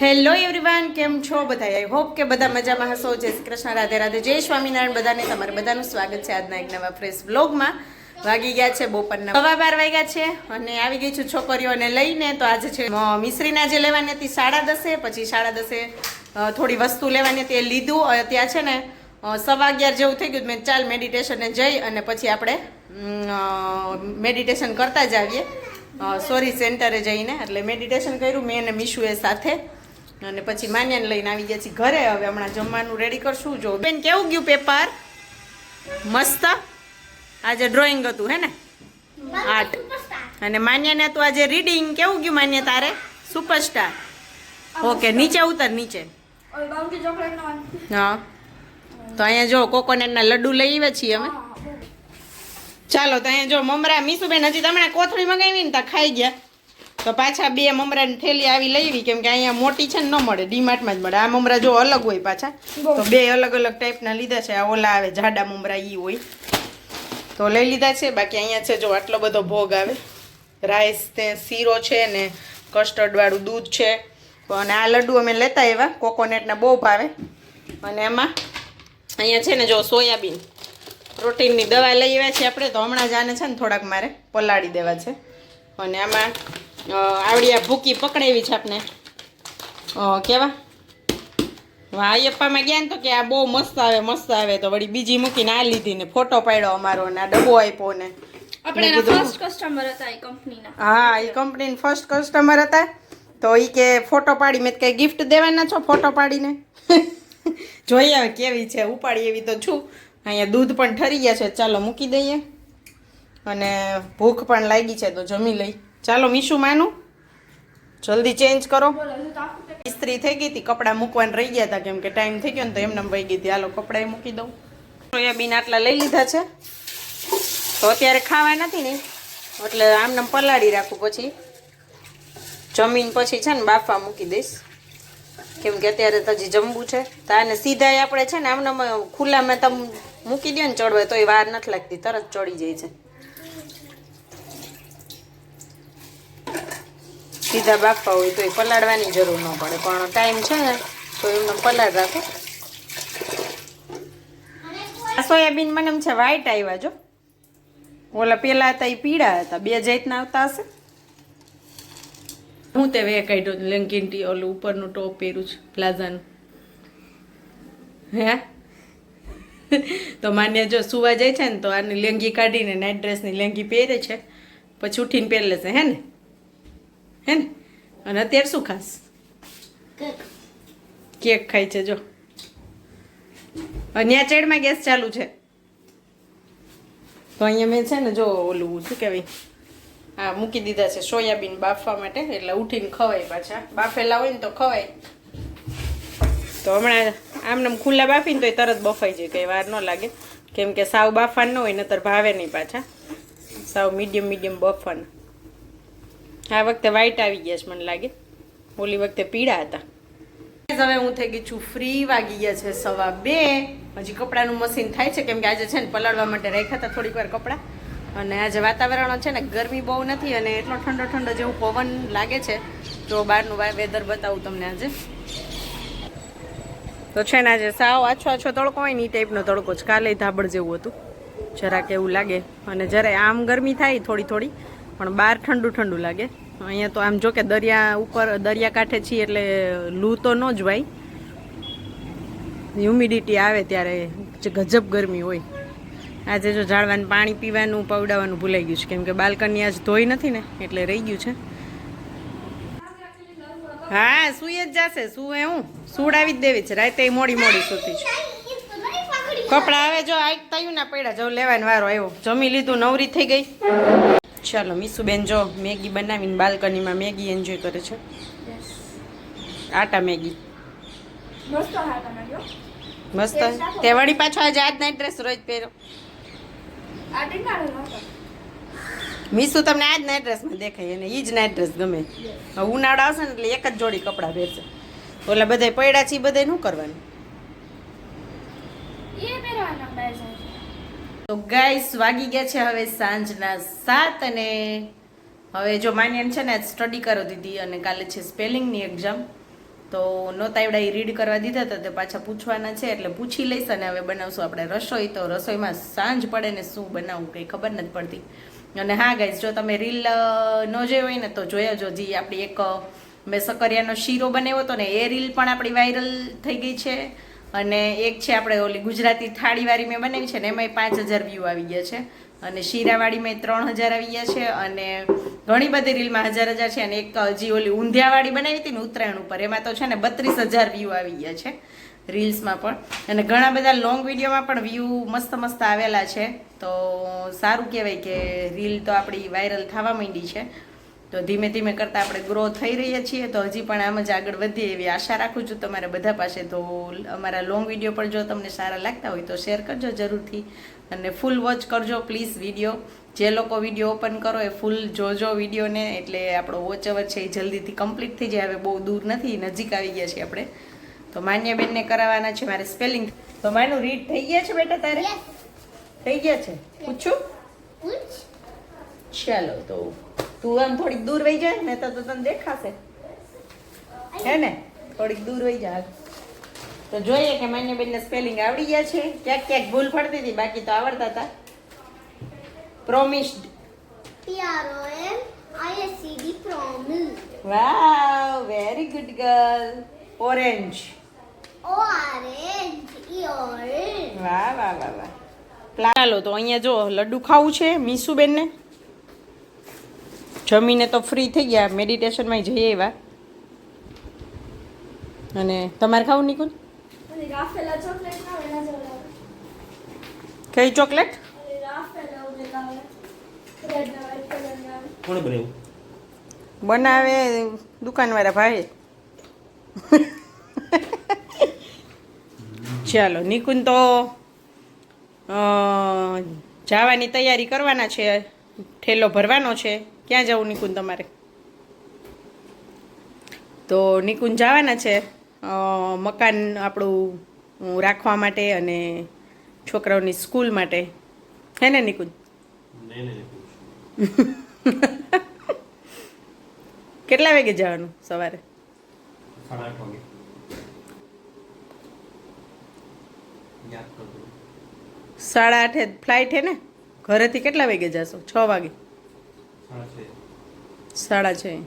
Hello everyone કેમ છો બધા આઈ હોપ કે બધા મજામાં હશો. જય શ્રી કૃષ્ણ, રાધે રાધે, જય સ્વામિનારાયણ. બધાને તમારે બધાનું સ્વાગત છે આજના એક નવા ફ્રેશ બ્લોગમાં વાગી ગયા છે બપોરના. સવા બાર વાગ્યા છે અને આવી ગઈ છું છોકરીઓને લઈને. તો આજે છે મિશ્રીના જે લેવાની હતી સાડા દસે, પછી સાડા દસે થોડી વસ્તુ લેવાની હતી એ લીધું ત્યાં છે ને સવા અગિયાર જેવું થઈ ગયું. મેં ચાલ મેડિટેશને જઈ અને પછી આપણે મેડિટેશન કરતા જ આવીએ. સોરી સેન્ટરે જઈને. એટલે મેડિટેશન કર્યું મેં અને મીશુએ સાથે. અને પછી માન્યાને લઈને આવી ગયા છીએ ઘરે. હવે હમણાં જમવાનું રેડી કરશું. જો બેન કેવું ગયું પેપર મસ્ત? આજે ડ્રોઈંગ હતું હે ને? આર્ટ અને માન્યાને તો આજે રીડિંગ કેવું ગયું માન્ય તારે? સુપરસ્ટાર ઓકે નીચે ઉતર નીચે. હા. તો અહીંયા જો કોકોનટના લડ્ડુ લઈ આવ્યા છીએ અમે. ચાલો તો અહીંયા જો મમરા મીસુબેન હજી તમને કોથળી મગાવી ને તો ખાઈ ગયા. તો પાછા બે મમરાની થેલી આવી લેવી કેમ કે અહીંયા મોટી છે ને ન મળે ડીમાર્ટમાં જ મળે. આ મમરા જો અલગ હોય પાછા. તો બે અલગ અલગ ટાઈપના લીધા છે. આ ઓલા આવે જાડા મમરા ઈ હોય. તો લઈ લીધા છે. બાકી અહીંયા છે જો આટલો બધો ભોગ આવે. રાઈસ તે શીરો છે ને કસ્ટર્ડવાળું દૂધ છે. અને આ લડ્ડુ અમે લેતા આવ્યા. કોકોનટના બહુ ભાવે. અને એમાં અહીંયા છે ને જો સોયાબીન. પ્રોટીનની દવા લઈ આવ્યા છીએ આપણે તો હમણાં જ આને છે ને થોડાક મારે પલાળી દેવા છે. અને આમાં આવડિયા ભૂકી પકડાવી છે આપણે કેવા? હા અયપ્પામાં ગયા ને તો કે આ બહુ મસ્ત આવે મસ્ત આવે તો વળી બીજી મૂકીને આ લીધી ને ફોટો પાડ્યો અમારો ને આ ડબ્બો આપ્યો ને. આપણે ફર્સ્ટ કસ્ટમર હતા એ કંપનીના હા એ કંપનીના ફર્સ્ટ કસ્ટમર હતા. તો એ કે ફોટો પાડી મેં કઈ ગિફ્ટ દેવાના છો ફોટો પાડીને? જોઈએ કેવી છે ઉપાડી એવી તો છું. અહીંયા દૂધ પણ ઠરી ગયા છે. ચાલો મૂકી દઈએ. અને ભૂખ પણ લાગી છે તો જમી લઈ. ચાલો મીશું માનું. જલ્દી ચેન્જ કરો. ઇસ્ત્રી થઈ ગઈ હતી, કપડાં મૂકવાના રહી ગયા હતા, કેમ કે ટાઈમ થઈ ગયો ને તો એમને વહી ગઈ હતી. હાલો કપડાં મૂકી દઉં. સોયાબીન આટલા લઈ લીધા છે. તો અત્યારે ખાવા નથી ને. એટલે આમને પલાળી રાખું પછી. જમીન પછી છે ને બાફવા મૂકી દઈશ. કેમ કે અત્યારે તો હજી જમવું છે. તો આને સીધા આપણે છે ને આમને ખુલ્લામાં તમે મૂકી દો ને ચડવે તો એ વાર નથી લાગતી, તરત ચડી જાય છે. સીધા બાફવા હોય તો એ પલાળવાની જરૂર ન પડે, પણ ટાઈમ છે ને, તો એમને પલાળ રાખો. આ સોયાબીન મને એમ છે વ્હાઈટ આવ્યા જો. ઓલા પેલા હતા એ પીળા હતા, બે જાતના આવતા હશે. હું તે વે કાઢ્યો, લેંગીન ટી ઓલું ઉપરનું ટોપ પહેરું છું પ્લાઝાનું હે? તો માન્ય જો સુવા જાય છે ને તો આની લેંગી કાઢીને નાઇટ ડ્રેસની લેંગી પહેરે છે. પછી ઉઠીને પહેરી લેશે હે ને? હે ને? અને અત્યારે શું ખાસ? કેક. ખાય છે જો. ત્યાં ચેડમાં ગેસ ચાલુ છે. તો અહીંયા મેં છે ને જો ઓલું શું કહેવાય? હા મૂકી દીધા છે સોયાબીન બાફવા માટે એટલે ઉઠીને ખવાય પાછા. બાફેલા હોય ને તો ખવાય. તો હમણાં આમને ખુલ્લા બાફીને તો એ તરત બફાઈ જાય, કંઈ વાર ન લાગે. કેમ કે સાવ બાફવાનું ન હોય, નતર ભાવે નહીં પાછા. સાવ મીડિયમ મીડિયમ બફાન આ વખતે વ્હાઈટ આવી ગયા છે મને લાગે. ઓલી વખતે પીળા હતા. હવે હું થઈ ગઈ છું ફ્રી વાગી ગયા છે સવા બે. હજી કપડાનું મશીન થાય છે, કેમ કે આજે છે ને પલાળવા માટે રાખ્યા હતા થોડીક વાર કપડાં. અને આજે વાતાવરણ છે ને ગરમી બહુ નથી અને એટલો ઠંડો ઠંડો જેવું પવન લાગે છે. તો બહારનું વેધર બતાવું તમને આજે. તો છે ને આજે સાવ આછો આછો તડકો હોય ને એ ટાઈપનો તડકો છે કાલે ધાબળ જેવું હતું. જરાક એવું લાગે. અને જ્યારે આમ ગરમી થાય થોડી થોડી, પણ બહાર ઠંડુ ઠંડુ લાગે. અહીંયા તો આમ જો કે દરિયા ઉપર, દરિયા કાંઠે છીએ એટલે લૂ તો ન જ ભાઈ હ્યુમિડિટી આવે ત્યારે જે ગજબ ગરમી હોય. આજે જો ઝાડવાનું પાણી પીવાનું, પવડાવવાનું ભૂલાઈ ગયું છે. કેમ કે બાલ્કની આજ ધોઈ નથી ને, એટલે રહી ગયું છે. હા સુઈ જ જશે શું હું? સુડાવી જ દેવી છે રાતે મોડી મોડી સુતી છે કપડા હવે જો આ તયું ના પડ્યા જો લેવાનો વારો આવ્યો. જમી લીધું નવરી થઈ ગઈ. ચાલો મીસુબેન જો મેગી બનાવીને બાલ્કનીમાં મેગી એન્જોય કરે છે. આટા મેગી. મસ્ત તે વળી પાછો આજે આજના ડ્રેસ રોજ પહેરો આ ટીંગાડેલો હતો મીસુ તમને આજ નાઇટ ડ્રેસમાં દેખાય અને એ જ નાઇટ ડ્રેસ ગમે. ઉનાળો આવશે ને એટલે એક જ જોડી કપડાં પહેરશે. એટલે બધા પડ્યા છે એ બધા શું કરવાનું. તો ગાઈસ વાગી ગયા છે હવે સાંજના સાત અને હવે જો માન્યન છે ને સ્ટડી કરો દીધી અને કાલે છે સ્પેલિંગની એક્ઝામ તો નહોતા એવડા એ રીડ કરવા દીધા હતા તો પાછા પૂછવાના છે એટલે પૂછી લઈશ અને હવે બનાવશું આપણે રસોઈ. તો રસોઈમાં સાંજ પડે ને શું બનાવવું કંઈ ખબર નથી પડતી. અને હા ગાઈઝ જો તમે રીલ ન જોઈ હોય ને, તો જોયો જો જે આપણી એક મેં સકરિયાનો શીરો બનાવ્યો હતો ને, એ રીલ પણ આપણી વાયરલ થઈ ગઈ છે. અને એક છે આપણે ઓલી ગુજરાતી થાળીવાળી મેં બનાવી છે ને, એમાંય પાંચ હજાર વ્યૂ આવી ગયા છે. અને શીરાવાળીમાં ત્રણ હજાર આવી ગયા છે. અને ઘણી બધી રીલમાં હજાર હજાર છે. અને એક હજી ઓલી ઊંધિયાવાળી બનાવી હતી ને, ઉત્તરાયણ ઉપર, એમાં તો છે ને, બત્રીસ હજાર વ્યૂ આવી ગયા છે. રીલ્સમાં પણ. અને ઘણા બધા લોંગ વિડીયોમાં પણ વ્યૂ મસ્ત મસ્ત આવેલા છે. તો સારું કહેવાય કે રીલ તો આપણી વાયરલ થવા માંડી છે. તો ધીમે ધીમે કરતાં આપણે ગ્રો થઈ રહ્યા છીએ. તો હજી પણ આમ જ આગળ વધીએ એવી આશા રાખું છું તમારા બધા પાસે. તો અમારા લોંગ વીડિયો પણ જો તમને સારા લાગતા હોય તો શેર કરજો જરૂરથી. અને ફૂલ વોચ કરજો પ્લીઝ વીડિયો જે લોકો વીડિયો ઓપન કરો એ ફૂલ જોજો વિડીયોને એટલે આપણો વોચ અવર છે એ જલ્દીથી કમ્પ્લીટ થઈ જાય. હવે બહુ દૂર નથી, નજીક આવી ગયા છીએ આપણે. તો માન્ય બેનને કરાવવાના છે મારે સ્પેલિંગ તો માનું રીડ થઈ ગયા છે બેટા તારે? થઈ ગયા છે? પૂછું? ચાલો તો તું આમ થોડીક દૂર વહી જાય ને તો તને દેખાશે. હે ને? થોડીક દૂર વહી જા. તો જોઈએ કે માન્ય માન્યબેનને સ્પેલિંગ આવડી ગયા છે? ક્યાંક ક્યાંક ભૂલ પડતી હતી બાકી તો આવડતા હતા. Promised P-R-O-M-I-S-C-D promise. Wow very good girl orange O-R-N-G E-O-N. વાહ વાહ વાહ વાહ. ચાલો તો અહીંયા જો લડ્ડુ ખાવું છે મીસુબેનને. જમીને તો ફ્રી થઈ ગયા મેડિટેશનમાં જઈએ એવા અને તમારે ખાવું નિકુંજ. કઈ ચોકલેટ? બનાવે દુકાનવાળા ઓલી લાવે. Red ને white colour ની આવે. કોણે બનાવ્યું બનાવે દુકાનવાળા ભાઈ ચાલો નિકુંજ તો જવાની તૈયારી કરવાના છે ઠેલો ભરવાનો છે. ક્યાં જવું નિકુંજ તમારે? તો નિકુંજ જવાના છે મકાન આપણું રાખવા માટે અને છોકરાઓની સ્કૂલ માટે. હે ને નિકુંજ. કેટલા વાગે જવાનું સવારે? સાડા આઠ વાગે યાદ કરતો સાડા આઠે ફ્લાઇટ હે ને? ઘરેથી કેટલા વાગે જશો? છ વાગે? સાડા છે. છ.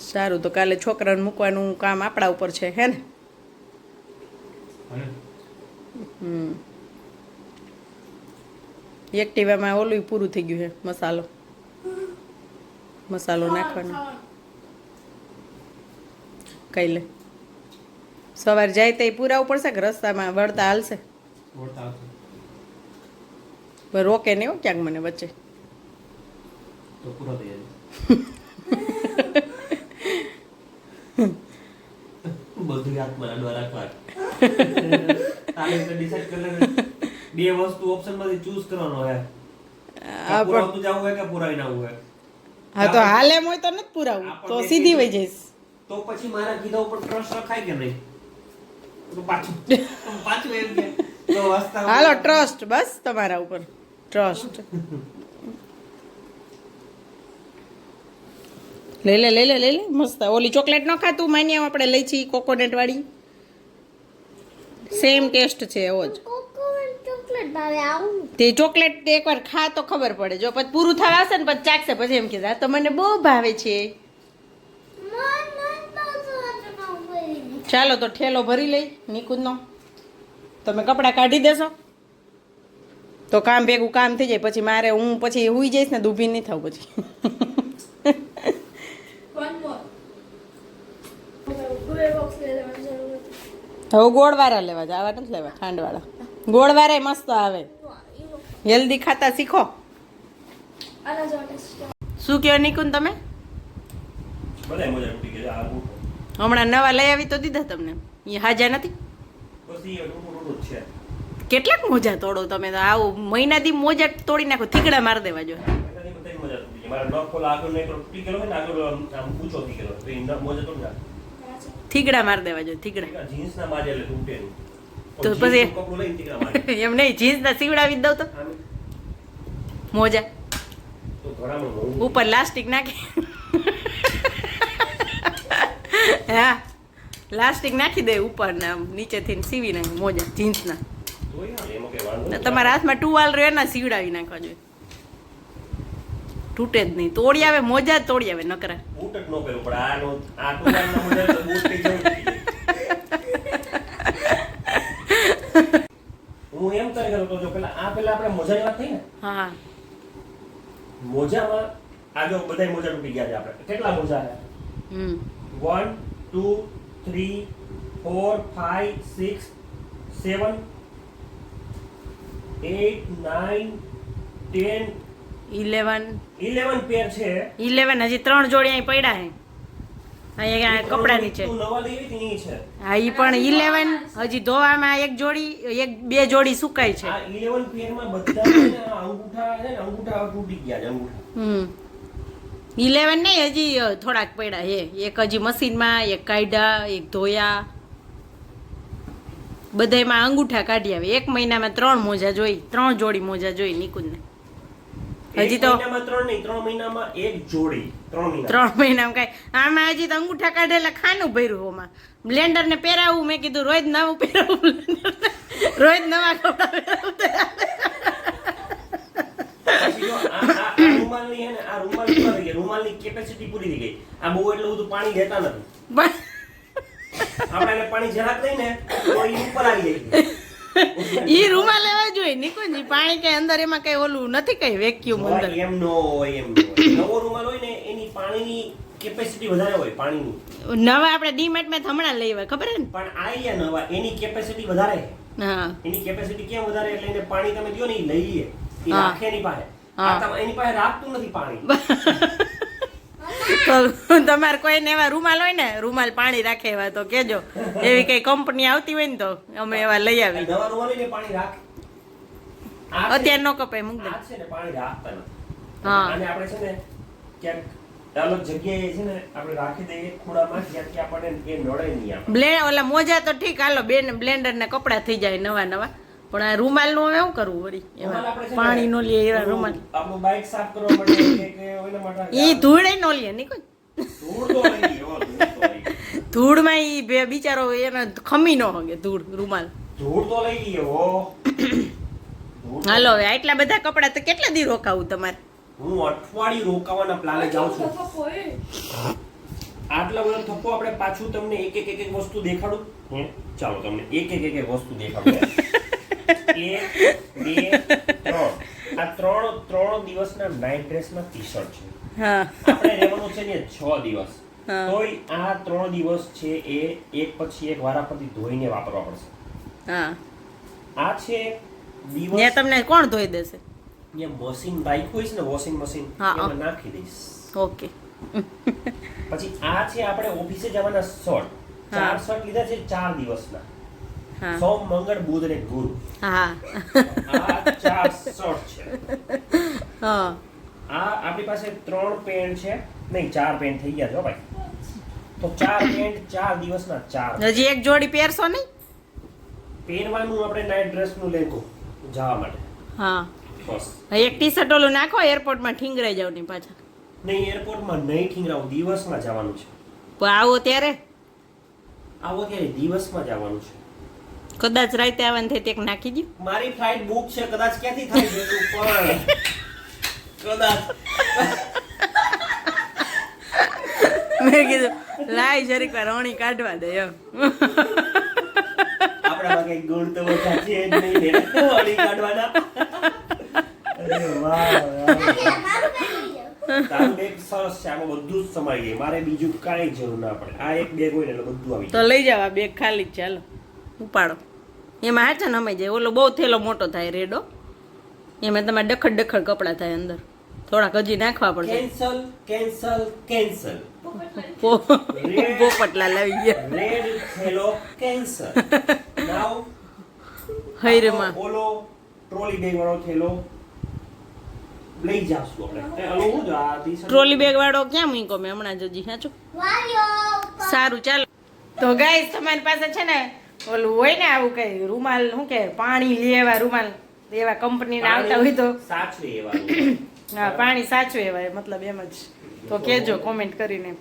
સારું તો કાલે છોકરાને મૂકવાનું કામ આપણા ઉપર છે હે ને? હમ. એક્ટિવામાં ઓલું પૂરું થઈ ગયું છે મસાલો. મસાલો નાખવાનો. કઈ લે સવારે જાય તો પૂરાવું પડશે કે રસ્તામાં વળતા હાલશે? રોકે નહીં એવું ક્યાંક મને વચ્ચે. બધું રાખવા બે વસ્તુ ઓપ્શનમાંથી ચૂઝ કરવાનો હે. આ જવું હોય કે પુરાવીને આવવું હોય હા? તો હાલ એમ હોય તો નથી પુરાવું. તો સીધી વહી જઈશ. તો પછી મારા કીધા ઉપર ટ્રસ્ટ રખાય કે નહીં તો પાછું પાછું એમ કે તો વાસ્તવ હાલો ટ્રસ્ટ બસ તમારા ઉપર. ટ્રસ્ટ લઈ લે લઈ લે લઈ લે મસ્ત. ઓલી ચોકલેટ ન ખાતું? માન્યા આપણે લઈ છીએ કોકોનટ વાળી. સેમ ટેસ્ટ છે એવો જ. તે ચોકલેટ એકવાર ખા તો ખબર પડે. જો પછી પૂરું થવા હશે ને પછી ચાખશે. પછી એમ કીધા તો મને બહુ ભાવે છે મન મન ભાવતું હતું ને હું ભરી દીધું. ચાલો તો ઠેલો ભરી લઈ નિકુંજનો. તમે કપડાં કાઢી દેશો. તો કામ ભેગું કામ થઈ જાય પછી મારે હું પછી હુઈ જઈશ ને ઊભી નહીં થવું પછી. હવે ગોળવાળા લેવા જ આવા નથી લેવા ખાંડવાળા. ગોળવાળા મસ્ત આવે. હેલ્ધી ખાતા શીખો. શું કહો નિકુંજ તમે? હમણાં નવા લઈ આવી તો દીધા તમને. એ હાજા નથી કેટલાક મોજા તોડો તમે તો. આવું મહિનાથી મોજા તોડી નાખો થીગડા મારી દેવા જો. ને ન-. થીગડા મારી દેવા જો થીગડા જીન્સના માજે એટલે તૂટે તો પછી- એમ નહીં જીન્સના સીવડાવી દઉં તો. મોજા. ઉપર લાસ્ટિક નાખી. હા? લાસ્ટિક નાખી દે ઉપર ને આમ નીચેથી સીવી નાખે મોજા જીન્સના. તમારા હાથમાં ટુવાલ રહે ને સીવડાવી નાખવા જોઈએ તૂટે જ નહીં. તોડી આવે મોજા જ તોડી આવે નકરા. હું એમ કરી કરતો જો પેલા આ પેલા આપણે મોજાની વાત થઈ ને હા. મોજામાં મોજા તૂટી ગયા છે આપણે. કેટલા મોજા હમ. Two three four five six seven eight nine ten eleven eleven pair છે. ઇલેવન હજી ત્રણ જોડી અહીં પડ્યા હે અહીંયા કપડા નીચે તું નવા લઈ આવી હતી ઈ છે. હા એ પણ ઇલેવન હજી ધોવામાં એક જોડી એક બે જોડી સુકાય છે. ઇલેવન પેરમાં બધા અંગૂઠા છે ને અંગૂઠા તૂટી ગયા છે અંગૂઠા. હમ. ઇલેવન નહીં હજી થોડાક પડ્યા હે એક હજી મશીનમાં એક કાઢ્યા એક ધોયા. બધામાં અંગૂઠા કાઢી આવે. એક મહિનામાં ત્રણ મોજા જોઈ ત્રણ જોડી મોજા જોઈ નિકુંજને હજી તો ત્રણ નહીં ત્રણ મહિનામાં એક જોડી. ત્રણ મહિના ત્રણ મહિનામાં કઈ. આમાં હજી તો અંગૂઠા કાઢેલા ખાનું ભર્યું ઓમાં. બ્લેન્ડર ને પહેરાવું મેં કીધું રોજ નવું પહેરાવું રોજ નવા કપડા પહેરાવું. છે ને આ રૂમાલ પૂરા થઈ ગયા. કેપેસિટી પૂરી થઈ ગઈ. આ બહુ એટલું બધું પાણી લેતા નથી. આપણે પાણી જરાક દઈને તો એ ઉપર આવી જાય. ઈ રૂમાલ લેવા જોઈએ નિકુંજી પાણી કે અંદર એમાં કઈ ઓલું નથી કઈ વેક્યુમ અંદર? એમ નો હોય એમ નવો રૂમાલ હોય ને એની પાણીની કેપેસિટી વધારે હોય પાણીની. નવા આપણે ડીમાર્ટમાં હમણાં લેવા ખબર ને? પણ આ નવા. એની કેપેસિટી વધારે હા. એની કેપેસિટી કેમ વધારે? એટલે એને પાણી તમે દો ને એ લઈ લે ઈ રાખે ની પાસે. એની પાસે રાખતું નથી પાણી. તમારે કોઈને એવા રૂમાલ હોય ને રૂમાલ પાણી રાખે એવા તો કેજો. એવી કઈ કંપની આવતી હોય ને તો અમે એવા લઈ આવી અત્યારે નો કપાય મૂક દે. છે ને પાણી રાખતા નથી. હા. અને આપણે છે ને ક્યાંક અલગ જગ્યાએ છે ને આપણે રાખી દઈએ ખૂણામાં જ્યાંથી આપણને એ નડે નહીં બ્લે ઓલા મોજા તો ઠીક હાલો બેન બ્લેન્ડર ને કપડા થઈ જાય નવા નવા પણ આ રૂમાલનું હવે શું કરવું વળી? એવા ને પાણી નો લે એવા રૂમાલ. આપણું બાઇક સાફ કરવા માટે કે કે માટે ઈ ધૂળે નો લે નીકળ ધૂળ તો લઈ ધૂળમાં ધૂળમાં ઈ બે બિચારો એને ખમી નો હગે ધૂળ રૂમાલ. ધૂળ તો લઈ ગઈ હો. હાલો હવે આટલા બધા કપડા તો કેટલા દી રોકાવું તમારે? હું અઠવાડિયું રોકાવાના પ્લાને જાઉં છું. આટલા બધા થપ્પો આપણે પાછું તમને એક એક એક એક વસ્તુ દેખાડું. ચાલો તમને એક એક એક એક વસ્તુ દેખાડું. એક બે. ત્રણ આ ત્રણ ત્રણ દિવસના નાઇટ ડ્રેસના ટી શર્ટ છે આપણે રહેવાનું છે ને છ દિવસ. તોય આ ત્રણ દિવસ છે એ એક પછી એક વારા પરથી ધોઈને વાપરવા પડશે. આ છે દિવસ તમને કોણ ધોઈ દેશે? મશીન બાઈક હોય છે ને વોશિંગ મશીન. એમાં નાખી દઈશ. ઓકે. પછી આ છે આપણે ઓફિસે જવાના શર્ટ ચાર. શર્ટ લીધા છે ચાર દિવસના. સોમ મંગળ બુધ ને ગુરુ. હા. આ ચાર શર્ટ છે. હા. આ આપણી પાસે ત્રણ પેન્ટ છે. નહીં ચાર પેન્ટ થઈ ગયા છો ભાઈ. તો ચાર પેન્ટ ચાર દિવસના ચાર હજી એક જોડી પહેરશો નહીં? પહેરવાનું આપણે નાઇટ ડ્રેસનું લેંઘો જવા માટે. હા. બસ. એક ટી શર્ટ ઓલું નાખો એરપોર્ટમાં ઠીંગરાઈ જાવ નહીં પાછા. નહીં એરપોર્ટમાં નહીં ઠીંગરાવું દિવસમાં જવાનું છે. પણ આવો ત્યારે? આવો ત્યારે દિવસમાં જવાનું છે. કદાચ રાતે આવવાનું થાય તે એક નાખી દઉં. મારી ફ્લાઇટ બુક છે કદાચ ક્યાંથી થાય છે તું પણ. કદાચ. મેં કીધું લાય જરીક વાર રણી કાઢવા દે એમ. આપણામાં કઈ ગુણ તો ઓછા છે જ નહીં ને. કાઢવાના. અરે વાહ વાહ. મારું બેગ લઈ જાઓ. બેગ સરસ છે આમાં બધું જ સમાઈ જાય મારે બીજું કાંઈ જરૂર ના પડે. આ એક બેગ હોય ને એટલે બધું આવી તો લઈ જાવ આ બેગ ખાલી ચાલો ઉપાડો. એમાં હાચા નમાઈ જાય. ઓલો બહુ થેલો મોટો થાય રેડો. એમાં તમારે ડખડ ડખડ કપડાં થાય અંદર. થોડાક હજી નાખવા પડશે. Cancel cancel cancel. પોપટલા લાવી ગયા. રેડ થેલો કેન્સલ. નાઉ હૈરમાં. ઓલો ટ્રોલી બેગ વાળો થેલો લઈ જાશું આપણે. ટ્રોલી બેગ વાળો ક્યાં મૂક્યો મેં હમણાં જ હજી સાચું? સારું ચાલો. તો ગાઈસ તમારી પાસે છે ને ઓલું હોય ને આવું કઈ રૂમાલ શું કે પાણી લેવા રૂમાલ એવા કંપની ના આવતા હોય તો? સાચવે એવા હા પાણી સાચવે એવા મતલબ એમ જ. તો કેજો કોમેન્ટ કરીને.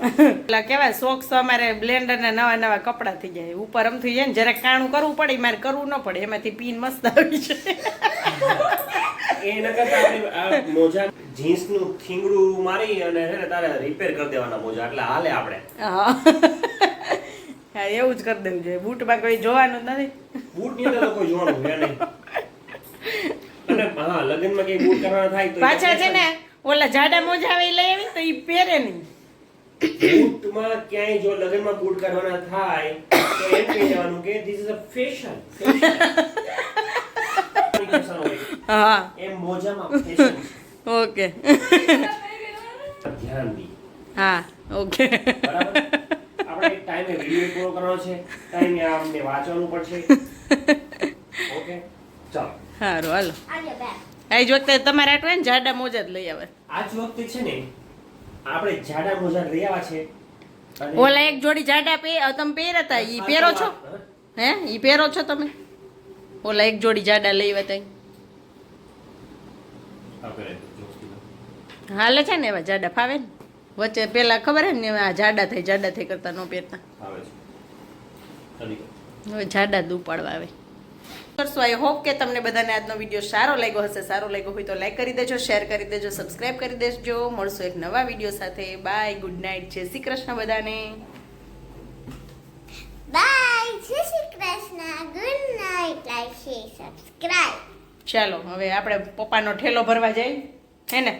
એટલે કેવાય શોખ તો અમારે બ્લેન્ડર ને નવા નવા કપડા થઈ જાય ઉપર આમ થઈ જાય ને જરાક કાણું કરવું પડે મારે કરવું ન પડે. એમાંથી પીન મસ્ત આવી છે એના કરતા આપણે મોજા જીન્સનું થીંગડું મારી અને તારે રિપેર કરી દેવાના મોજા. એટલે હાલે આપણે. હા. હા એવું જ કરી દેવું જોઈએ. બૂટમાં કોઈ જોવાનું જ નથી. બૂટની અંદર કોઈ જોવાનું નહીં. અને હા લગ્નમાં કઈ બૂટ કરવાના થાય તો પાછા છે ને ઓલા જાડા મોજા આવે લઈ આવી તો ઈ પહેરે નહીં. બૂટમાં ક્યાંય જો લગ્નમાં બૂટ કરવાના થાય તો એમ કહી દેવાનું કે ધીસ ઇઝ અ ફેશન હા. એમ મોજામાં ફેશન ઓકે. ધ્યાન દી. હા ઓકે. બરાબર? ટાઈમે વીડિયો પૂરો કરવાનો છે ટાઈમે આમને વાંચવાનું પડશે ઓકે ચાલો. સારું હાલો. આજે બે વખતે તમારે આટલું હોય ને જાડા મોજા જ લઈ આવે. આજ વખતે છે ને આપણે જાડા મોજા લઈ આવ્યા છે ઓલા એક જોડી જાડા પે તમે પહેર્યા હતા ઈ પહેરો છો? હા? ઈ પહેરો છો તમે? ઓલા એક જોડી જાડા લઈ આવ્યા તા ઈ. આ પહેરે જોસ્તી. હાલે છે ને એવા જાડા ફાવે ને? વચ્ચે પેલા ખબર હે ને આ જાડા થઈ જાડા થઈ કરતા ન પહેરતા. હવે જાડા જ ઉપાડવા આવે. કરશો આઈ હોપ કે તમને બધાને આજનો વીડિયો સારો લાગ્યો હશે. સારો લાગ્યો હોય તો લાઈક કરી દેજો શેર કરી દેજો સબસ્ક્રાઈબ કરી દેજો. મળશું એક નવા વીડિયો સાથે. બાય ગુડ નાઇટ જય શ્રી કૃષ્ણ બધાને. બાય જય Shri Krishna. Good night like share subscribe ચાલો હવે આપણે પપ્પાનો ઠેલો ભરવા જઈએ. હે ને?